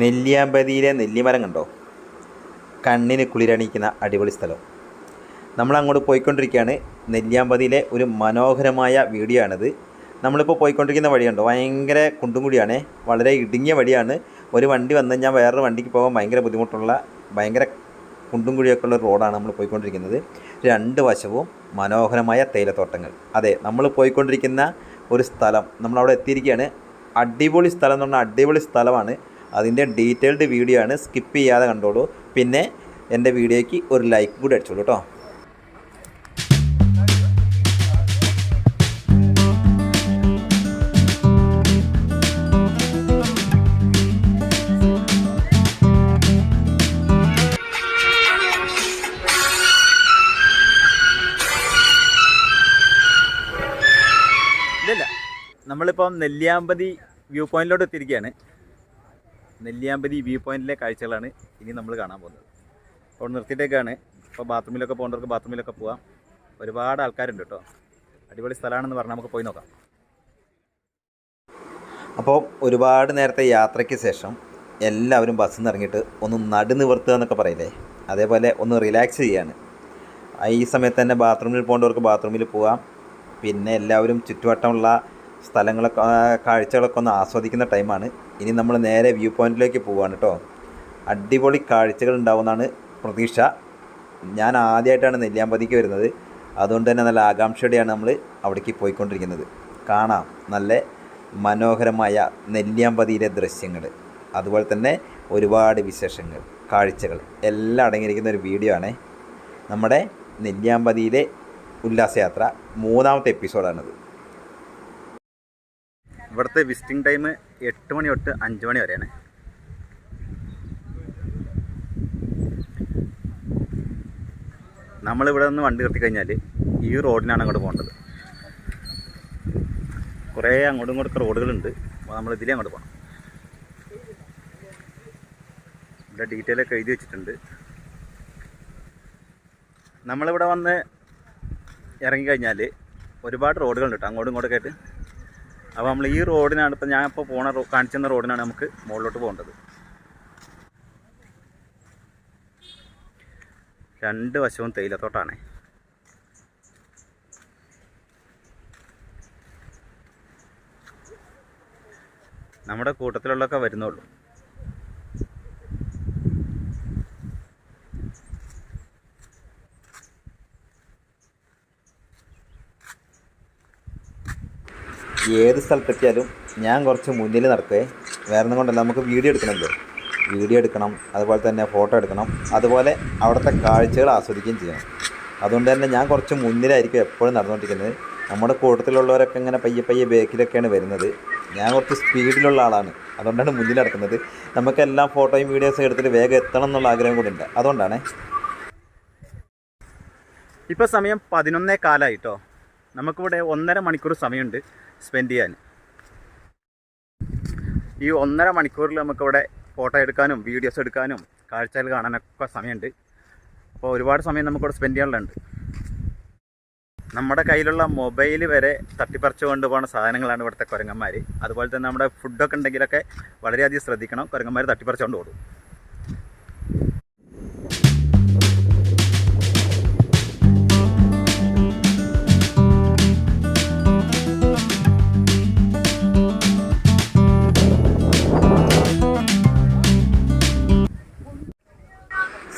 നെല്ലിയാമ്പതിയിലെ നെല്ലിമരം കണ്ടോ? കണ്ണിന് കുളിരണിയിക്കുന്ന അടിപൊളി സ്ഥലം. നമ്മൾ അങ്ങോട്ട് പോയിക്കൊണ്ടിരിക്കുകയാണ്. നെല്ലിയാമ്പതിയിലെ ഒരു മനോഹരമായ വീഡിയോ ആണിത് നമ്മളിപ്പോൾ പോയിക്കൊണ്ടിരിക്കുന്ന വഴിയുണ്ടോ? ഭയങ്കര കുണ്ടും വളരെ ഇടുങ്ങിയ വഴിയാണ്. ഒരു വണ്ടി വന്നു കഴിഞ്ഞാൽ വേറൊരു വണ്ടിക്ക് പോകാൻ ഭയങ്കര ബുദ്ധിമുട്ടുള്ള ഭയങ്കര കുണ്ടും കുഴിയൊക്കെ ഉള്ള റോഡാണ് നമ്മൾ പോയിക്കൊണ്ടിരിക്കുന്നത്. രണ്ട് വശവും മനോഹരമായ തേയിലത്തോട്ടങ്ങൾ. അതെ നമ്മൾ പോയിക്കൊണ്ടിരിക്കുന്ന ഒരു സ്ഥലം. നമ്മളവിടെ എത്തിയിരിക്കുകയാണ്. അടിപൊളി സ്ഥലം എന്ന് പറഞ്ഞാൽ അടിപൊളി സ്ഥലമാണ്. അതിന്റെ ഡീറ്റെയിൽഡ് വീഡിയോ ആണ് സ്കിപ്പ് ചെയ്യാതെ കണ്ടോളൂ. പിന്നെ എന്റെ വീഡിയോയ്ക്ക് ഒരു ലൈക്ക് കൂടി അടിച്ചോളൂ കേട്ടോ. നമ്മളിപ്പം നെല്ലിയാമ്പതി വ്യൂ പോയിന്റിലോട്ട് എത്തിയിരിക്കുകയാണ് നെല്ലിയാമ്പതി വ്യൂ പോയിന്റിലെ കാഴ്ചകളാണ് ഇനി നമ്മൾ കാണാൻ പോകുന്നത്. അപ്പോൾ നിർത്തിയിട്ടേക്കാണ്. ഇപ്പോൾ ബാത്റൂമിലൊക്കെ പോകേണ്ടവർക്ക് ബാത്റൂമിലൊക്കെ പോവാം. ഒരുപാട് ആൾക്കാരുണ്ട് കേട്ടോ. അടിപൊളി സ്ഥലമാണെന്ന് പറഞ്ഞാൽ നമുക്ക് പോയി നോക്കാം. അപ്പോൾ ഒരുപാട് നേരത്തെ യാത്രയ്ക്ക് ശേഷം എല്ലാവരും ബസ്സിൽ നിന്ന് ഇറങ്ങിയിട്ട് ഒന്ന് നടുനിവർത്തുക എന്നൊക്കെ പറയില്ലേ? അതേപോലെ ഒന്ന് റിലാക്സ് ചെയ്യാണ്. ഈ സമയത്ത് തന്നെ ബാത്റൂമിൽ പോകേണ്ടവർക്ക് ബാത്റൂമിൽ പോവാം. പിന്നെ എല്ലാവരും ചുറ്റുവട്ടമുള്ള സ്ഥലങ്ങളൊക്കെ കാഴ്ചകളൊക്കെ ഒന്ന് ആസ്വദിക്കുന്ന ടൈമാണ് ഇനി നമ്മൾ നേരെ വ്യൂ പോയിന്റിലേക്ക് പോവുകയാണ് കേട്ടോ അടിപൊളി കാഴ്ചകൾ ഉണ്ടാവുമെന്നാണ് പ്രതീക്ഷ. ഞാൻ ആദ്യമായിട്ടാണ് നെല്ലിയാമ്പതിക്ക് വരുന്നത്. അതുകൊണ്ട് തന്നെ നല്ല ആകാംക്ഷയോടെയാണ് നമ്മൾ അവിടേക്ക് പോയിക്കൊണ്ടിരിക്കുന്നത്. കാണാം. നല്ല മനോഹരമായ നെല്ലിയാമ്പതിയിലെ ദൃശ്യങ്ങൾ. അതുപോലെ തന്നെ ഒരുപാട് വിശേഷങ്ങൾ കാഴ്ചകൾ. എല്ലാം അടങ്ങിയിരിക്കുന്ന ഒരു വീഡിയോ ആണ്. നമ്മുടെ നെല്ലിയാമ്പതിയിലെ ഉല്ലാസയാത്ര മൂന്നാമത്തെ എപ്പിസോഡാണിത്. ഇവിടുത്തെ വിസിറ്റിംഗ് ടൈം എട്ട് മണി തൊട്ട് അഞ്ച് മണി വരെയാണ്. നമ്മളിവിടെ നിന്ന് വണ്ടി നിർത്തി കഴിഞ്ഞാൽ ഈ റോഡിനാണ് അങ്ങോട്ട് പോകേണ്ടത്. കുറേ അങ്ങോട്ടും ഇങ്ങോട്ടൊക്കെ റോഡുകളുണ്ട്. അപ്പോൾ നമ്മൾ ഇതിലേ അങ്ങോട്ട് പോകണം. ഇവിടെ ഡീറ്റെയിൽ ഒക്കെ എഴുതി വെച്ചിട്ടുണ്ട്. നമ്മളിവിടെ വന്ന് ഇറങ്ങിക്കഴിഞ്ഞാൽ ഒരുപാട് റോഡുകളുണ്ട് കേട്ടോ. അങ്ങോട്ടും ഇങ്ങോട്ടൊക്കെ ആയിട്ട് അപ്പോൾ നമ്മൾ ഈ റോഡിനാണ് ഇപ്പോൾ ഞാൻ ഇപ്പോൾ പോണ റോ കാണിച്ചു റോഡിനാണ് നമുക്ക് മുകളിലോട്ട് പോകേണ്ടത്. രണ്ട് വശവും തേയിലത്തോട്ടാണ്. നമ്മുടെ കൂട്ടത്തിലുള്ളതൊക്കെ വരുന്നുള്ളൂ. ഏത് സ്ഥലത്തെത്തിയാലും ഞാൻ കുറച്ച് മുന്നിൽ നടക്കേ. വേറെ കൊണ്ടല്ല നമുക്ക് വീഡിയോ എടുക്കണമല്ലോ. വീഡിയോ എടുക്കണം അതുപോലെ തന്നെ ഫോട്ടോ എടുക്കണം അതുപോലെ അവിടുത്തെ കാഴ്ചകൾ ആസ്വദിക്കുകയും ചെയ്യണം. അതുകൊണ്ട് തന്നെ ഞാൻ കുറച്ച് മുന്നിലായിരിക്കും എപ്പോഴും നടന്നുകൊണ്ടിരിക്കുന്നത്. നമ്മുടെ കൂട്ടത്തിലുള്ളവരൊക്കെ ഇങ്ങനെ പയ്യെ പയ്യെ ബേക്കിലൊക്കെയാണ് വരുന്നത്. ഞാൻ കുറച്ച് സ്പീഡിലുള്ള ആളാണ്. അതുകൊണ്ടാണ് മുന്നിൽ നടക്കുന്നത്. നമുക്കെല്ലാം ഫോട്ടോയും വീഡിയോസും എടുത്തിട്ട് വേഗം എത്തണം എന്നുള്ള ആഗ്രഹം കൂടി ഉണ്ട്. അതുകൊണ്ടാണ്. ഇപ്പോൾ സമയം പതിനൊന്നേ കാലമായിട്ടോ നമുക്കിവിടെ ഒന്നര മണിക്കൂർ സമയമുണ്ട്. സ്പെൻഡ് ചെയ്യാൻ. ഈ ഒന്നര മണിക്കൂറിൽ നമുക്കിവിടെ ഫോട്ടോ എടുക്കാനും വീഡിയോസ് എടുക്കാനും കാഴ്ചകൾ കാണാനൊക്കെ സമയമുണ്ട്. അപ്പോൾ ഒരുപാട് സമയം നമുക്കിവിടെ സ്പെൻഡ് ചെയ്യാനുള്ളത് നമ്മുടെ കയ്യിലുള്ള മൊബൈൽ വരെ തട്ടിപ്പറിച്ചു കൊണ്ടുപോകുന്ന സാധനങ്ങളാണ് ഇവിടുത്തെ കുരങ്ങന്മാർ അതുപോലെ തന്നെ നമ്മുടെ ഫുഡൊക്കെ ഉണ്ടെങ്കിലൊക്കെ വളരെയധികം ശ്രദ്ധിക്കണം. കുരങ്ങന്മാർ തട്ടിപ്പറിച്ചുകൊണ്ട് ഓടും.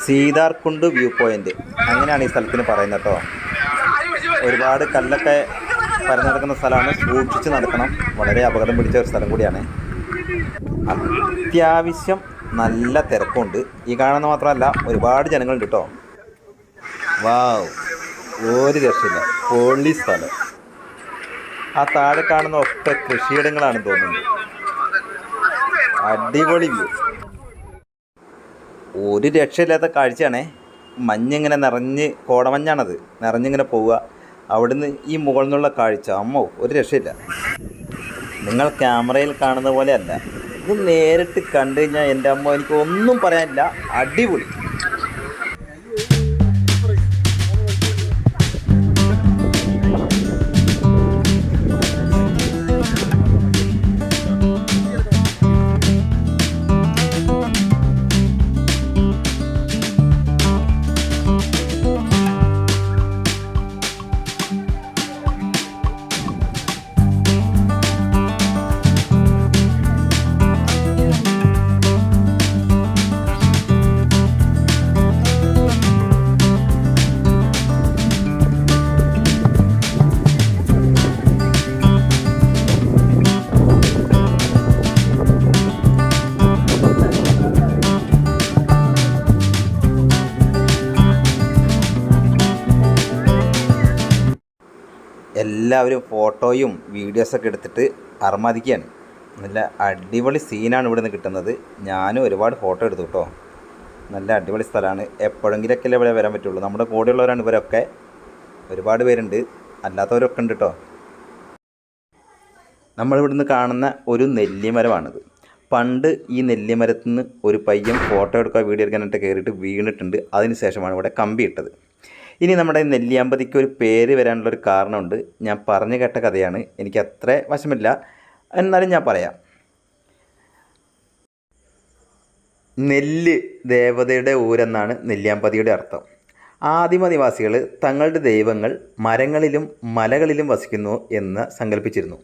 Sitarkund view point. അങ്ങനെയാണ് ഈ സ്ഥലത്തിന് പറയുന്നത് കേട്ടോ. ഒരുപാട് കല്ലൊക്കെ പരന്നു നടക്കുന്ന സ്ഥലമാണ്. സൂക്ഷിച്ച് നടക്കണം. വളരെ അപകടം പിടിച്ച ഒരു സ്ഥലം കൂടിയാണ്. അത്യാവശ്യം നല്ല തിരക്കുണ്ട്. ഈ കാണുന്ന മാത്രമല്ല ഒരുപാട് ജനങ്ങളുണ്ട് കേട്ടോ. വാവ്. ഒരു രക്ഷയില്ല. പൊള്ളി സ്ഥലം. ആ താഴെ കാണുന്ന ഒക്കെ കൃഷിയിടങ്ങളാണ് തോന്നുന്നത് അടിപൊളി വ്യൂ. ഒരു രക്ഷയില്ലാത്ത കാഴ്ചയാണേ. മഞ്ഞിങ്ങനെ നിറഞ്ഞ് കോടമഞ്ഞാണത്. നിറഞ്ഞിങ്ങനെ പോവുക. അവിടുന്ന് ഈ മുകളിൽ നിന്നുള്ള കാഴ്ച. അമ്മോ ഒരു രക്ഷയില്ല. നിങ്ങൾ ക്യാമറയിൽ കാണുന്ന പോലെയല്ല ഇത് നേരിട്ട് കണ്ടു കഴിഞ്ഞാൽ എന്റെ അമ്മ എനിക്ക് ഒന്നും പറയാനില്ല. അടിപൊളി. എല്ലാവരും ഫോട്ടോയും വീഡിയോസൊക്കെ എടുത്തിട്ട് അർമാദിക്കുകയാണ്. നല്ല അടിപൊളി സീനാണ് ഇവിടെ നിന്ന് കിട്ടുന്നത്. ഞാനും ഒരുപാട് ഫോട്ടോ എടുത്തു കേട്ടോ. നല്ല അടിപൊളി സ്ഥലമാണ്. എപ്പോഴെങ്കിലൊക്കെ ഇവിടെ വരാൻ പറ്റുള്ളൂ. നമ്മുടെ കൂടെയുള്ളവരാണ് ഇവരൊക്കെ. ഒരുപാട് പേരുണ്ട്. അല്ലാത്തവരൊക്കെ ഉണ്ട് കേട്ടോ. നമ്മളിവിടുന്ന് കാണുന്ന ഒരു നെല്ലിമരമാണിത്. പണ്ട് ഈ നെല്ലിമരത്തിൽ നിന്ന് ഒരു പയ്യൻ ഫോട്ടോ എടുക്കുക വീഡിയോ എടുക്കാനായിട്ട് കയറിയിട്ട് വീണിട്ടുണ്ട്. അതിന് ശേഷമാണ് ഇവിടെ കമ്പി ഇട്ടത്. ഇനി നമ്മുടെ നെല്ലിയാമ്പതിക്ക് ഒരു പേര് വരാനുള്ളൊരു കാരണമുണ്ട്. ഞാൻ പറഞ്ഞു കേട്ട കഥയാണ്. എനിക്ക് അത്ര വശമില്ല. എന്നാലും ഞാൻ പറയാം. നെല്ല് ദേവതയുടെ ഊരെന്നാണ് നെല്ലിയാമ്പതിയുടെ അർത്ഥം. ആദിമനിവാസികൾ തങ്ങളുടെ ദൈവങ്ങൾ മരങ്ങളിലും മലകളിലും വസിക്കുന്നു എന്ന് സങ്കല്പിച്ചിരുന്നു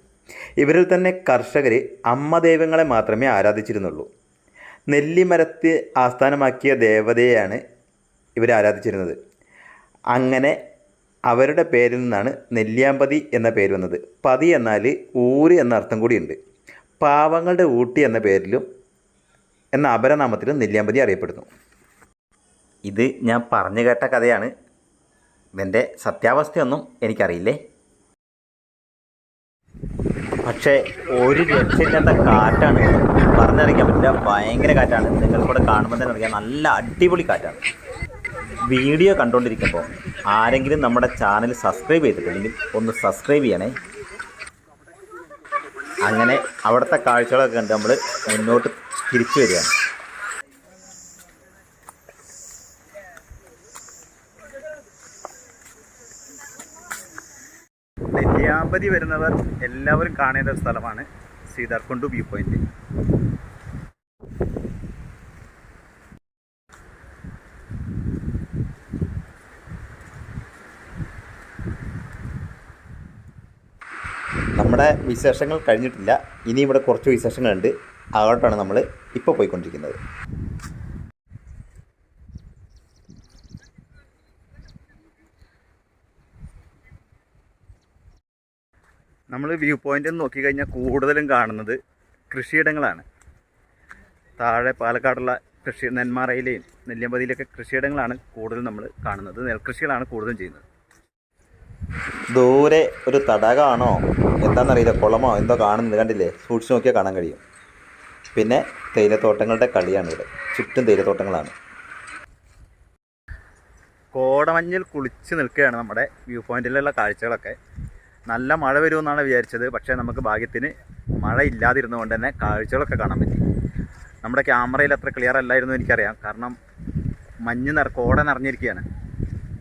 ഇവരിൽ തന്നെ കർഷകർ അമ്മ ദൈവങ്ങളെ മാത്രമേ ആരാധിച്ചിരുന്നുള്ളൂ. നെല്ലിമരത്തെ ആസ്ഥാനമാക്കിയ ദേവതയെയാണ് ഇവർ ആരാധിച്ചിരുന്നത്. അങ്ങനെ അവരുടെ പേരിൽ നിന്നാണ് നെല്ലിയാമ്പതി എന്ന പേര് വന്നത്. പതി എന്നാൽ ഊര് എന്ന അർത്ഥം കൂടിയുണ്ട്. പാവങ്ങളുടെ ഊട്ടി എന്ന പേരിലും എന്ന അപരനാമത്തിലും നെല്ലിയാമ്പതി അറിയപ്പെടുന്നു. ഇത് ഞാൻ പറഞ്ഞു കേട്ട കഥയാണ്. ഇതിന്റെ സത്യാവസ്ഥയൊന്നും എനിക്കറിയില്ലേ? പക്ഷേ ഒരു രക്ഷയില്ലാത്ത കാറ്റാണ്. പറഞ്ഞറിയിക്കാൻ പറ്റില്ല. ഭയങ്കര കാറ്റാണ്. നിങ്ങൾക്കൂടെ കാണുമ്പോൾ തന്നെ അറിയാം. നല്ല അടിപൊളി കാറ്റാണ്. വീഡിയോ കണ്ടുകൊണ്ടിരിക്കുമ്പോൾ ആരെങ്കിലും നമ്മുടെ ചാനൽ സബ്സ്ക്രൈബ് ചെയ്തിട്ടില്ലെങ്കിൽ ഒന്ന് സബ്സ്ക്രൈബ് ചെയ്യണേ. അങ്ങനെ അവിടുത്തെ കാഴ്ചകളൊക്കെ കണ്ട് നമ്മൾ മുന്നോട്ട് തിരിച്ചു വരികയാണ്. നെല്ലിയാമ്പതി വരുന്നവർ എല്ലാവരും കാണേണ്ട ഒരു സ്ഥലമാണ് സീതാർകുണ്ട് വ്യൂ പോയിന്റ് നമ്മുടെ വിശേഷങ്ങൾ കഴിഞ്ഞിട്ടില്ല. ഇനി ഇവിടെ കുറച്ച് വിശേഷങ്ങളുണ്ട്. അങ്ങോട്ടാണ് നമ്മൾ ഇപ്പോൾ പോയിക്കൊണ്ടിരിക്കുന്നത്. നമ്മൾ വ്യൂ നിന്ന് നോക്കിക്കഴിഞ്ഞാൽ കൂടുതലും കാണുന്നത് കൃഷിയിടങ്ങളാണ്. താഴെ പാലക്കാടുള്ള കൃഷി നെന്മാറയിലെയും നെല്ലിയമ്പതിയിലൊക്കെ കൃഷിയിടങ്ങളാണ് കൂടുതലും നമ്മൾ കാണുന്നത്. നെൽകൃഷികളാണ് കൂടുതലും ചെയ്യുന്നത്. ദൂരെ ഒരു തടാകമാണോ എന്താണെന്നറിയില്ല. കുളമോ എന്തോ കാണുന്നത് കണ്ടില്ലേ? സൂക്ഷിച്ച് നോക്കിയാൽ കാണാൻ കഴിയും. പിന്നെ തേയിലത്തോട്ടങ്ങളുടെ കളിയാണ് ഇവിടെ ചുറ്റും തേയിലത്തോട്ടങ്ങളാണ്. കോടമഞ്ഞിൽ കുളിച്ച് നിൽക്കുകയാണ് നമ്മുടെ വ്യൂ പോയിന്റിലുള്ള കാഴ്ചകളൊക്കെ. നല്ല മഴ വരുമെന്നാണ് വിചാരിച്ചത്. പക്ഷേ നമുക്ക് ഭാഗ്യത്തിന് മഴ ഇല്ലാതിരുന്നുകൊണ്ട് തന്നെ കാഴ്ചകളൊക്കെ കാണാൻ പറ്റി. നമ്മുടെ ക്യാമറയിൽ അത്ര ക്ലിയർ അല്ലായിരുന്നു എനിക്കറിയാം. കാരണം മഞ്ഞ് നിറ കോട നിറഞ്ഞിരിക്കുകയാണ്.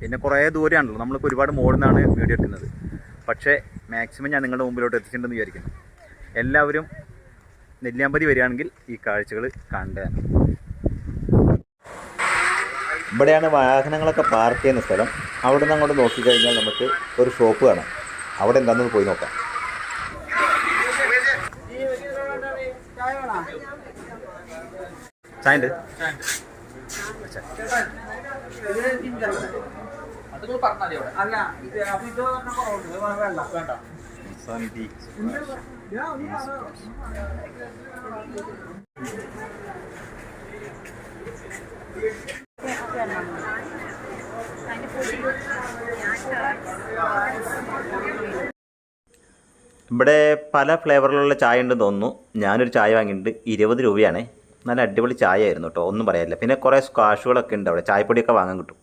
പിന്നെ കുറേ ദൂരമാണല്ലോ നമ്മൾക്ക് ഒരുപാട് മുകളിൽ നിന്നാണ് വീഡിയോ എടുക്കുന്നത്. പക്ഷേ മാക്സിമം ഞാൻ നിങ്ങളുടെ മുമ്പിലോട്ട് എത്തിച്ചിട്ടുണ്ടെന്ന് വിചാരിക്കുന്നു. എല്ലാവരും നെല്ലിയാമ്പതി വരികയാണെങ്കിൽ ഈ കാഴ്ചകൾ കണ്ടതാണ് ഇവിടെയാണ് വാഹനങ്ങളൊക്കെ പാർക്ക് ചെയ്യുന്ന സ്ഥലം. അവിടെ നിന്ന് അങ്ങോട്ട് നോക്കിക്കഴിഞ്ഞാൽ നമുക്ക് ഒരു ഷോപ്പ് കാണാം. അവിടെ എന്താണെന്ന് പോയി നോക്കാം. അവിടെ അല്ല ഇത് അപ്പൊ ഇത് പറഞ്ഞ കുറവുണ്ട്. വേണ്ട. വേണ്ട സന്ധി ഇവിടെ പല ഫ്ലേവറിലുള്ള ചായ ഉണ്ടെന്ന് തോന്നുന്നു. ഞാനൊരു ചായ വാങ്ങിയിട്ടുണ്ട്. ഇരുപത് രൂപയാണ്. നല്ല അടിപൊളി ചായ ആയിരുന്നു കേട്ടോ. ഒന്നും പറയാനില്ല. പിന്നെ കുറേ സ്ക്വാഷുകളൊക്കെ ഉണ്ട് അവിടെ. ചായപ്പൊടിയൊക്കെ വാങ്ങാൻ കിട്ടും.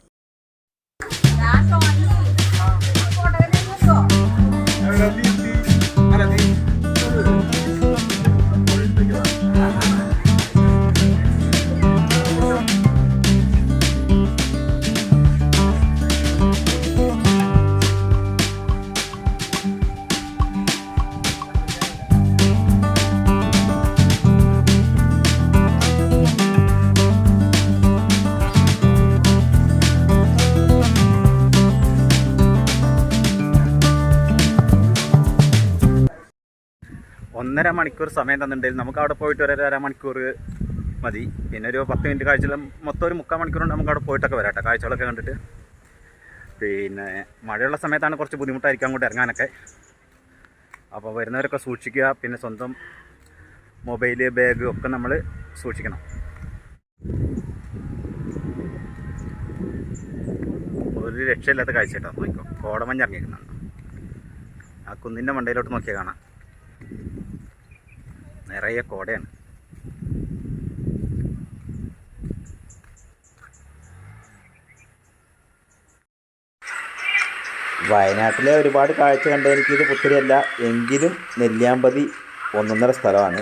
ഒന്നര മണിക്കൂർ സമയം തന്നിട്ടുണ്ടെങ്കിൽ നമുക്ക് അവിടെ പോയിട്ട് ഒരു അര മണിക്കൂർ മതി. പിന്നെ ഒരു പത്ത് മിനിറ്റ് കാഴ്ച മൊത്തം ഒരു മുക്കാൽ മണിക്കൂറുണ്ട് നമുക്ക് അവിടെ പോയിട്ടൊക്കെ വരാം കേട്ടോ. കാഴ്ചകളൊക്കെ കണ്ടിട്ട്. പിന്നെ മഴയുള്ള സമയത്താണ് കുറച്ച് ബുദ്ധിമുട്ടായിരിക്കും അങ്ങോട്ട് ഇറങ്ങാനൊക്കെ. അപ്പോൾ വരുന്നവരൊക്കെ സൂക്ഷിക്കുക. പിന്നെ സ്വന്തം മൊബൈൽ ബാഗ് ഒക്കെ നമ്മൾ സൂക്ഷിക്കണം. ഒരു രക്ഷയില്ലാത്ത കാഴ്ച കേട്ടോ. നോക്കിക്കോ കോടമഞ്ഞ് ഇറങ്ങിയിരിക്കുന്നുണ്ട്. ആ കുന്നിന്റെ മണ്ടയിലോട്ട് നോക്കിയാൽ കാണാം. നിറയെ കോടയാണ്. വയനാട്ടിലെ ഒരുപാട് കാഴ്ച കണ്ട ഇത് പുത്തരിയല്ല. എങ്കിലും നെല്ലിയാമ്പതി ഒന്നൊന്നര സ്ഥലമാണ്.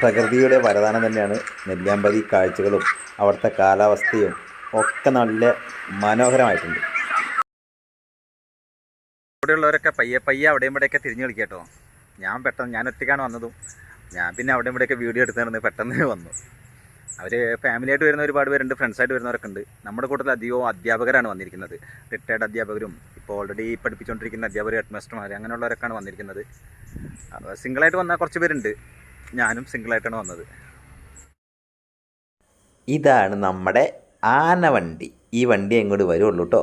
പ്രകൃതിയുടെ വരദാനം തന്നെയാണ് നെല്ലിയാമ്പതി കാഴ്ചകളും അവിടുത്തെ കാലാവസ്ഥയും ഒക്കെ നല്ല മനോഹരമായിട്ടുണ്ട്. ഇവിടെയുള്ളവരൊക്കെ പയ്യെ പയ്യെ അവിടെയും ഇവിടെയൊക്കെ തിരിഞ്ഞു കളിക്കട്ടോ. ഞാൻ പെട്ടെന്ന് ഞാൻ ഒറ്റയ്ക്കാണ് വന്നതും. ഞാൻ പിന്നെ അവിടെ ഇവിടെയൊക്കെ വീഡിയോ എടുത്ത് നടന്ന് പെട്ടെന്ന് വന്നു. അവർ ഫാമിലിയായിട്ട് വരുന്ന ഒരുപാട് പേരുണ്ട് ഫ്രണ്ട്സായിട്ട് വരുന്നവരൊക്കെ ഉണ്ട്. നമ്മുടെ കൂട്ടത്തിൽ അധികവും അധ്യാപകരാണ് വന്നിരിക്കുന്നത്. റിട്ടയർഡ് അധ്യാപകരും ഇപ്പോൾ ഓൾറെഡി പഠിപ്പിച്ചുകൊണ്ടിരിക്കുന്ന അധ്യാപകർ ഹെഡ് മാസ്റ്റർമാർ അങ്ങനെയുള്ളവരൊക്കെയാണ് വന്നിരിക്കുന്നത്. സിംഗിളായിട്ട് വന്ന കുറച്ച് പേരുണ്ട്. ഞാനും സിംഗിളായിട്ടാണ് വന്നത്. ഇതാണ് നമ്മുടെ ആനവണ്ടി ഈ വണ്ടി എങ്ങോട്ട് വരുള്ളൂ കേട്ടോ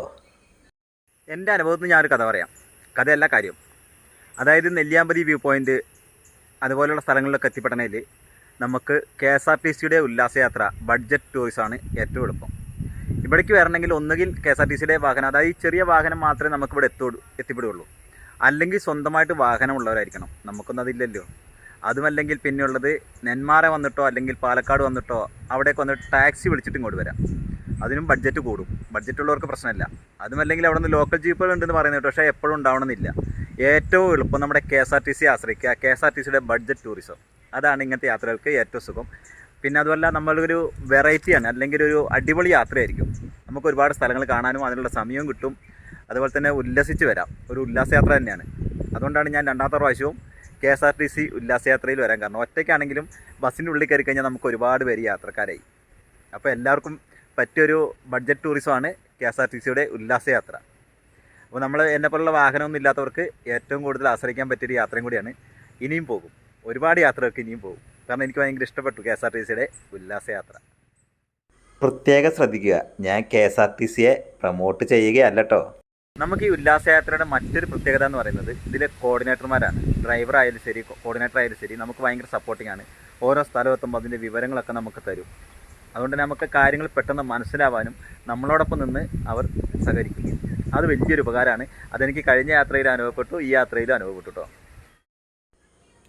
എന്റെ അനുഭവത്തിൽ ഞാനൊരു കഥ പറയാം. കഥയല്ല കാര്യം. അതായത് നെല്ലിയാമ്പതി വ്യൂ പോയിന്റ് അതുപോലെയുള്ള സ്ഥലങ്ങളിലൊക്കെ എത്തിപ്പെടണമെങ്കിൽ നമുക്ക് കെ എസ് ആർ ടി സിയുടെ ഉല്ലാസയാത്ര ബഡ്ജറ്റ് ടൂറിസമാണ് ഏറ്റവും എളുപ്പം. ഇവിടേക്ക് വരണമെങ്കിൽ ഒന്നുകിൽ കെ എസ് ആർ ടി സിയുടെ വാഹനം അതായത് ഈ ചെറിയ വാഹനം മാത്രമേ നമുക്ക് ഇവിടെ എത്തു എത്തിപ്പെടുകയുള്ളൂ അല്ലെങ്കിൽ സ്വന്തമായിട്ട് വാഹനമുള്ളവരായിരിക്കണം. നമുക്കൊന്നും അതില്ലല്ലോ. അതുമല്ലെങ്കിൽ പിന്നെയുള്ളത് നെന്മാറ വന്നിട്ടോ അല്ലെങ്കിൽ പാലക്കാട് വന്നിട്ടോ അവിടേക്ക് വന്നിട്ട് ടാക്സി വിളിച്ചിട്ട് ഇങ്ങോട്ട് വരാം. അതിനും ബഡ്ജറ്റ് കൂടും. ബഡ്ജറ്റ് ഉള്ളവർക്ക് പ്രശ്നമില്ല. അതുമല്ലെങ്കിൽ അവിടെ നിന്ന് ലോക്കൽ ജീപ്പുകൾ ഉണ്ടെന്ന് പറയുന്നത് പക്ഷേ എപ്പോഴും ഉണ്ടാവണമെന്നില്ല. ഏറ്റവും എളുപ്പം നമ്മുടെ K S R T C ആശ്രയിക്കുക. കെ എസ് ആർ ടി സിയുടെ ബഡ്ജറ്റ് ടൂറിസം അതാണ് ഇങ്ങനത്തെ യാത്രകൾക്ക് ഏറ്റവും സുഖം. പിന്നെ അതുമല്ല നമ്മളൊരു വെറൈറ്റിയാണ് അല്ലെങ്കിൽ ഒരു അടിപൊളി യാത്രയായിരിക്കും. നമുക്ക് ഒരുപാട് സ്ഥലങ്ങൾ കാണാനും അതിനുള്ള സമയവും കിട്ടും. അതുപോലെ തന്നെ ഉല്ലസിച്ച് വരാം. ഒരു ഉല്ലാസയാത്ര തന്നെയാണ്. അതുകൊണ്ടാണ് ഞാൻ രണ്ടാമത്തെ പ്രാവശ്യവും K S R T C ഉല്ലാസയാത്രയിൽ വരാൻ കാരണം ഒറ്റയ്ക്കാണെങ്കിലും ബസ്സിന്റെ ഉള്ളിൽ കയറി കഴിഞ്ഞാൽ നമുക്ക് ഒരുപാട് പേര് യാത്രക്കാരായി. അപ്പോൾ എല്ലാവർക്കും പറ്റിയൊരു ബഡ്ജറ്റ് ടൂറിസമാണ് കെ എസ് ആർ ടി സിയുടെ ഉല്ലാസയാത്ര. അപ്പോൾ നമ്മൾ എന്നെ പോലുള്ള വാഹനമൊന്നും ഇല്ലാത്തവർക്ക് ഏറ്റവും കൂടുതൽ ആശ്രയിക്കാൻ പറ്റിയൊരു യാത്രയും കൂടിയാണ്. ഇനിയും പോകും. ഒരുപാട് യാത്രകൾക്ക് ഇനിയും പോകും. കാരണം എനിക്ക് ഭയങ്കര ഇഷ്ടപ്പെട്ടു കെ എസ് ആർ ടി സിയുടെ ഉല്ലാസയാത്ര. പ്രത്യേകം ശ്രദ്ധിക്കുക. ഞാൻ കെ എസ് ആർ ടി സിയെ പ്രൊമോട്ട് ചെയ്യുകയല്ല കേട്ടോ നമുക്ക് ഈ ഉല്ലാസയാത്രയുടെ മറ്റൊരു പ്രത്യേകത എന്ന് പറയുന്നത് ഇതിലെ കോർഡിനേറ്റർമാരാണ് ഡ്രൈവർ ആയാലും ശരി കോർഡിനേറ്റർ ആയാലും ശരി നമുക്ക് ഭയങ്കര സപ്പോർട്ടിംഗ് ആണ്. ഓരോ സ്ഥലം എത്തുമ്പോൾ അതിന്റെ വിവരങ്ങളൊക്കെ നമുക്ക് തരും. അതുകൊണ്ട് നമുക്ക് കാര്യങ്ങൾ പെട്ടെന്ന് മനസ്സിലാവാനും നമ്മളോടൊപ്പം നിന്ന് അവർ സഹകരിക്കും അത് വലിയൊരു ഉപകാരമാണ്. അതെനിക്ക് കഴിഞ്ഞ യാത്രയിൽ അനുഭവപ്പെട്ടു ഈ യാത്രയിലും അനുഭവപ്പെട്ടു കേട്ടോ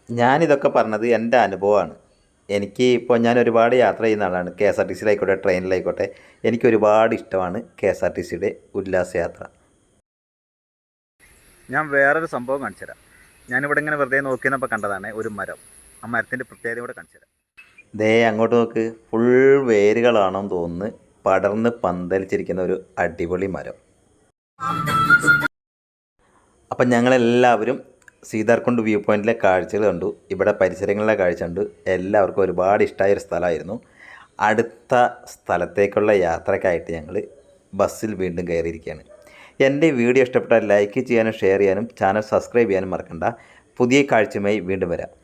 ഞാനിതൊക്കെ പറഞ്ഞത് എന്റെ അനുഭവമാണ്. എനിക്ക് ഇപ്പോൾ ഞാൻ ഒരുപാട് യാത്ര ചെയ്യുന്ന ആളാണ്. കെ എസ് ആർ ടി സിയിലായിക്കോട്ടെ ട്രെയിനിലായിക്കോട്ടെ എനിക്ക് ഒരുപാട് ഇഷ്ടമാണ് കെ എസ് ആർ ടി സിയുടെ ഉല്ലാസയാത്ര ഞാൻ വേറൊരു സംഭവം കാണിച്ചു തരാം ഞാനിവിടെ ഇങ്ങനെ വെറുതെ നോക്കിയെന്നപ്പോൾ കണ്ടതാണ് ഒരു മരം. ആ മരത്തിന്റെ പ്രത്യേകത കൂടെ കാണിച്ചു തരാം ദേ അങ്ങോട്ട് നോക്ക്. ഫുൾ വേരുകളാണെന്ന് തോന്നുന്നു. പടർന്ന് പന്തലിച്ചിരിക്കുന്ന ഒരു അടിപൊളി മരം. അപ്പം ഞങ്ങളെല്ലാവരും സീതാർകുണ്ട് വ്യൂ പോയിന്റിലെ കാഴ്ചകൾ കണ്ടു. ഇവിടെ പരിസരങ്ങളിലെ കാഴ്ച കണ്ടു. എല്ലാവർക്കും ഒരുപാട് ഇഷ്ടമായൊരു സ്ഥലമായിരുന്നു. അടുത്ത സ്ഥലത്തേക്കുള്ള യാത്രക്കായിട്ട് ഞങ്ങൾ ബസ്സിൽ വീണ്ടും കയറിയിരിക്കുകയാണ്. എന്റെ വീഡിയോ ഇഷ്ടപ്പെട്ടാൽ ലൈക്ക് ചെയ്യാനും ഷെയർ ചെയ്യാനും ചാനൽ സബ്സ്ക്രൈബ് ചെയ്യാനും മറക്കണ്ട. പുതിയ കാഴ്ചയുമായി വീണ്ടും വരാം.